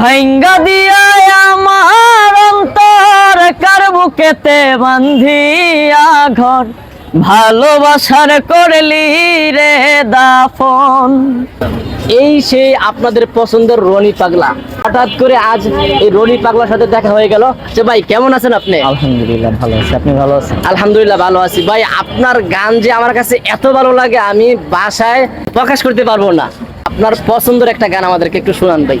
ভাইঙ্গা দিয়া আমার অন্তর কার বুকেতে বান্ধিয়া ঘর? ভালোবাসার করলি রে দাফন। এই সেই আপনাদের পছন্দের রনি পাগলা। হঠাৎ করে আজ এই রনি পাগলার সাথে দেখা হয়ে গেল। যে ভাই কেমন আছেন আপনি? আলহামদুলিল্লাহ ভালো আছি। আপনি ভালো আছেন? আলহামদুলিল্লাহ ভালো আছি। ভাই আপনার গান যে আমার কাছে এত ভালো লাগে আমি বাসায় প্রকাশ করতে পারব না। আপনার পছন্দের একটা গান আমাদেরকে একটু শোনান ভাই।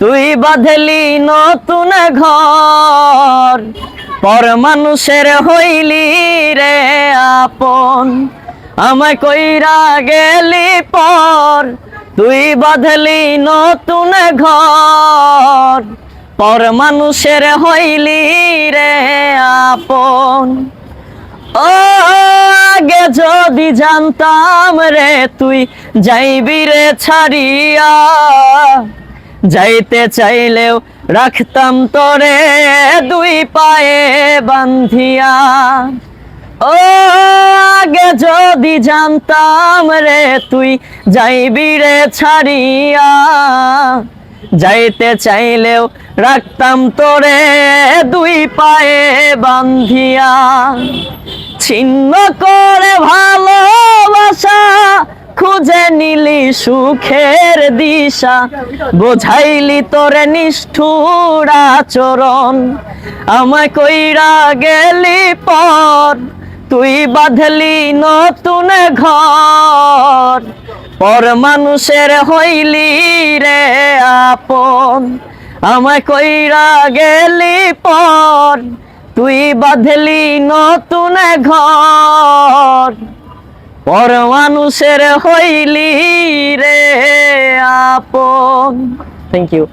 তুই বাঁধলি নতুন ঘর, পর মানুষের হইলি রে আপন। আমায় কইরা গেলি পর, তুই বাঁধলি নতুন ঘর, পর মানুষের হইলি রে আপন। ও, আগে যদি জানতাম রে তুই, যাইবি রে ছাড়িয়া। যাইতে চাইলেও রাখতাম তোরে দুই পায়ে বান্ধিয়া ও, আগে যদি জানতাম রে তুই যাইবি রে ছাড়িয়া। যাইতে চাইলেও রাখতাম তোরে দুই পায়ে বান্ধিয়া ছিন্ন করে ভালোবাসা সুখের দিশা, বোঝাইলি তোরে নিষ্ঠুর আচরণ। আমায় কইরা গেলি পর, তুই বাঁধলি নতুন ঘর। পর মানুষের হইলি রে আপন, আমায় কইরা গেলি পর, তুই বাঁধলি নতুন ঘর। পর মানুষের হইলি রে আপন। Thank you